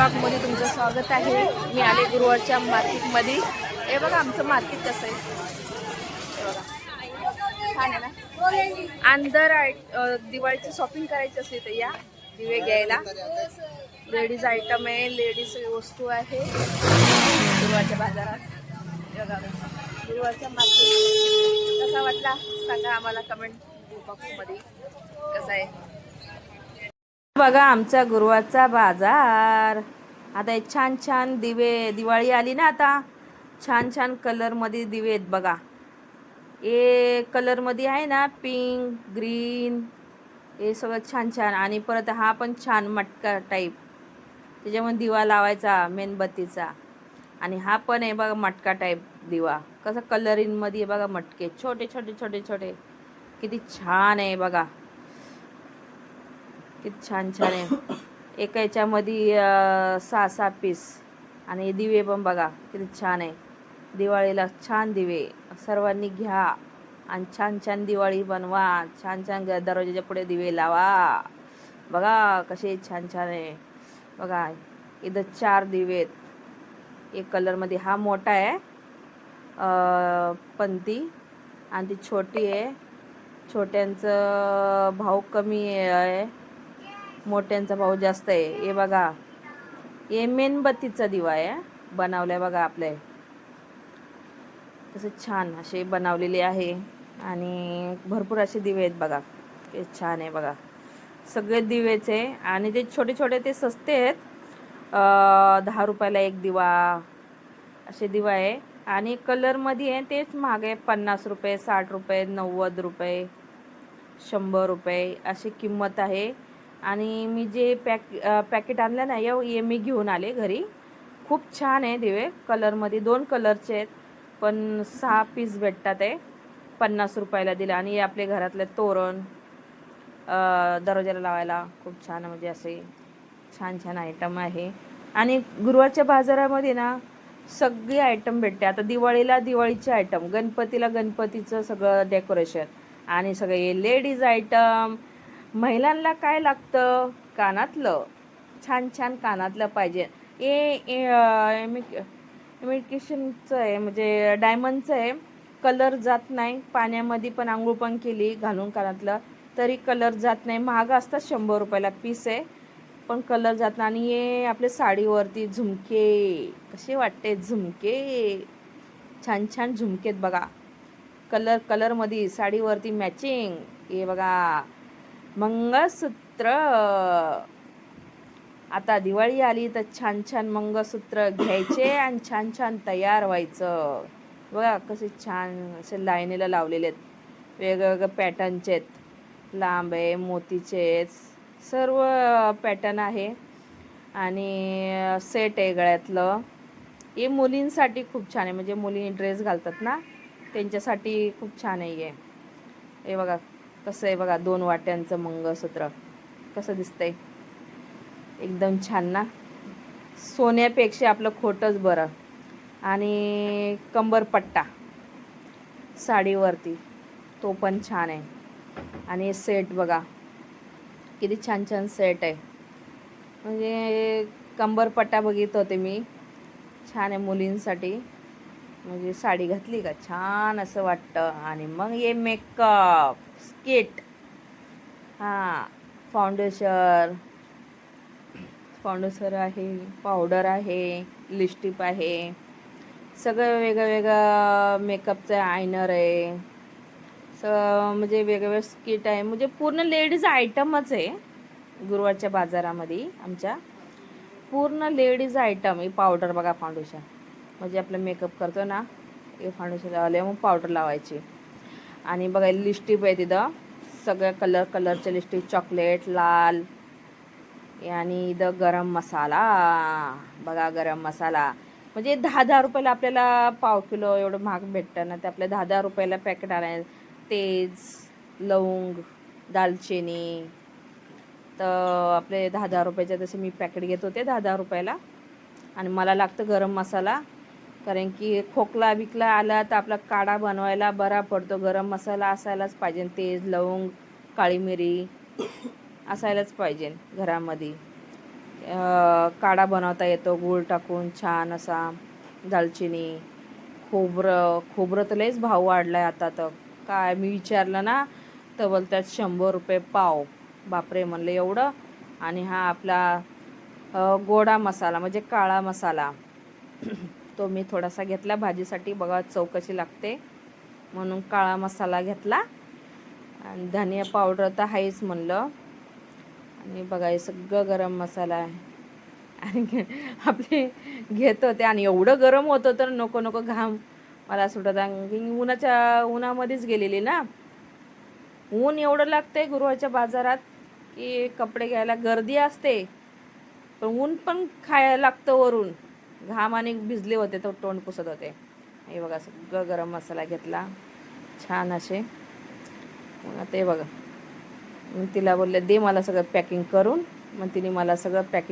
ब्लॉगमध्ये तुमचं स्वागत आहे. मी आले गुरुवारच्या मार्केटमध्ये. हे बघा आमचं मार्केट कसं आहे. छान आहे ना? अंदर अ, दिवाळीची शॉपिंग करायची असली तर या. दिवे घ्यायला. लेडीज आयटम आहे लेडीज वस्तू आहे. गुरुवारच्या बाजारात. बघा गुरुवारच्या मार्केट. कसा वाटला? सांगा आम्हाला कमेंट बॉक्समध्ये कसा आहे? बघा आमचा गुरुवारचा बाजार. आता हे छान छान दिवे दिवाळी आली ना आता. छान छान कलरमध्ये दिवे आहेत बघा. हे कलरमध्ये आहे ना पिंक ग्रीन हे सगळं छान छान. आणि परत हा पण छान मटका टाईप त्याच्यामध्ये दिवा लावायचा मेणबत्तीचा आणि हा पण आहे बघा मटका टाईप दिवा. कसं कलरिंगमध्ये आहे बघा मटके. छोटे छोटे छोटे छोटे. किती छान आहे बघा. किती छान छान आहे. एका याच्यामध्ये सहा सहा पीस आणि दिवे पण बघा किती छान आहे. दिवाळीला छान दिवे. सर्वांनी घ्या. आणि छान छान दिवाळी बनवा. छान छान दरवाजाच्या पुढे दिवे लावा. बघा कसे छान छान आहे. बघा इथं चार दिवे आहेत. एक कलरमध्ये हा मोठा आहे. पंती. आणि ती छोटी आहे. छोट्यांचं भाव कमी आहे. मोठ्यांचा भाव जास्त आहे. हे बघा. हे मेणबत्तीचा दिवा आहे बनवलाय बघा आपल्या तसे छान असे बनवलेले आहे. आणि भरपूर असे दिवे आहेत बघा. ते छान आहे बघा. सगळे दिवेच आहे. आणि ते छोटे छोटे ते सस्ते आहेत दहा रुपयाला एक दिवा असे दिवा आहे. आणि कलरमध्ये आहे तेच महाग आहे. पन्नास रुपये साठ रुपये नव्वद रुपये शंभर रुपये अशी किंमत आहे. आणि मी जे पॅक पॅकेट आणलं ना येऊ ये मी घेऊन आले घरी. खूप छान आहे दिवे कलरमध्ये दोन कलरचे आहेत पण सहा पीस भेटतात आहे. पन्नास रुपयाला दिलं आणि आपले घरातले तोरण दरवाजाला लावायला खूप छान म्हणजे असे छान छान आयटम आहे. आणि गुरुवारच्या बाजारामध्ये ना सगळी आयटम भेटते. आता दिवाळीला दिवाळीचे आयटम गणपतीला गणपतीचं सगळं डेकोरेशन आणि सगळे लेडीज आयटम महिलांना काय लागतं? कानातलं. छान छान कानातलं पाहिजे. ए इमिटेशनचं आहे म्हणजे डायमंडचं आहे. कलर जात नाही. पाण्यामध्ये पण आंघोळ पण केली घालून कानातलं. तरी कलर जात नाही. महाग असतात शंभर रुपयाला पीस आहे. पण कलर जात नाही. आणि हे आपल्या साडीवरती झुमके. कसे वाटते? झुमके. छान छान झुमकेत बघा. कलर कलरमध्ये साडीवरती मॅचिंग हे बघा. मंगळसूत्र आता दिवाळी आली तर छान छान मंगळसूत्र घ्यायचे आणि छान छान तयार व्हायचं. बघा कसे छान असे लाईनीला लावलेले आहेत. वेगवेगळ्या पॅटर्नचे आहेत. लांब आहे मोतीचे आहेत. सर्व पॅटर्न आहे. आणि सेट आहे गळ्यातलं. हे मुलींसाठी खूप छान आहे. म्हणजे मुली ड्रेस घालतात ना त्यांच्यासाठी खूप छान आहे हे. हे बघा. कसं आहे बघा दोन वाट्यांचं मंगळसूत्र. कसं दिसतंय? एकदम छान ना? सोन्यापेक्षा आपलं खोटंच बरं. आणि कंबरपट्टा साडीवरती. तो पण छान आहे. आणि सेट बघा. किती छान छान सेट आहे. म्हणजे कंबरपट्टा बघित होते मी. छान आहे मुलींसाठी. म्हणजे साडी घातली का? छान असं वाटतं. आणि मग हे मेकअप स्किट. हां फाउंडेशन फाउंडेशन आहे पावडर आहे लिपस्टिक आहे. सगळं वेगळं वेगळं मेकअपचं आयनर आहे. स म्हणजे वेगवेगळं स्किट आहे. म्हणजे पूर्ण लेडीज आयटमच आहे गुरुवारच्या बाजारामध्ये आमच्या. पूर्ण लेडीज आयटम ही पावडर बघा फाउंडेशन. म्हणजे आपलं मेकअप करतो ना हे फाउंडेशन लावले मग पावडर लावायची. आणि बघा लिस्टिप आहे तिथं. सगळ्या कलर कलरचे लिस्टिप चॉकलेट लाल. आणि इथं गरम मसाला. बघा गरम मसाला. म्हणजे दहा दहा रुपयाला आपल्याला पाव किलो एवढं महाग भेटतं ना ते आपल्या दहा दहा रुपयाला पॅकेट आणाय तेज लवंग दालचिनी. तर आपले दहा दहा रुपयाचे तसे मी पॅकेट घेत होते दहा दहा रुपयाला. आणि मला लागतं गरम मसाला. कारण की खोकला बिकला आला तर आपला काढा बनवायला बरा पडतो. गरम मसाला असायलाच पाहिजे. तेज लवंग काळी मिरी असायलाच पाहिजे घरामध्ये. काढा बनवता येतो. गूळ टाकून छान असा दालचिनी खोबरं खोबरं तर लयच भाव वाढला आहे आता तर. काय मी विचारलं ना तर बोलतात शंभर रुपये पाव. बापरे म्हणलं एवढं? आणि हा आपला गोडा मसाला म्हणजे काळा मसाला. तो मी थोडासा घेतला. भाजीसाठी बघा चौकशी लागते. म्हणून काळा मसाला घेतला. आणि धनिया पावडर तर आहेच म्हणलं. आणि बघा हे सगळं गरम मसाला आहे. आणि आपले घेत होते आणि एवढं गरम होतं तर नको नको घाम. मला सुटत आणि उन्हाच्या उन्हामध्येच गेलेली ना. ऊन एवढं लागतंय गुरुवारच्या बाजारात की कपडे घ्यायला गर्दी असते. पण ऊन पण खायला लागतं वरून. घाम आणि भिजले होते तर तोंड पुसत होते. हे बघा सगळं गरम मसाला घेतला. छान असे. ते बघा. मग तिला बोलले दे मला सगळं पॅकिंग करून. मग तिने मला सगळं पॅकिंग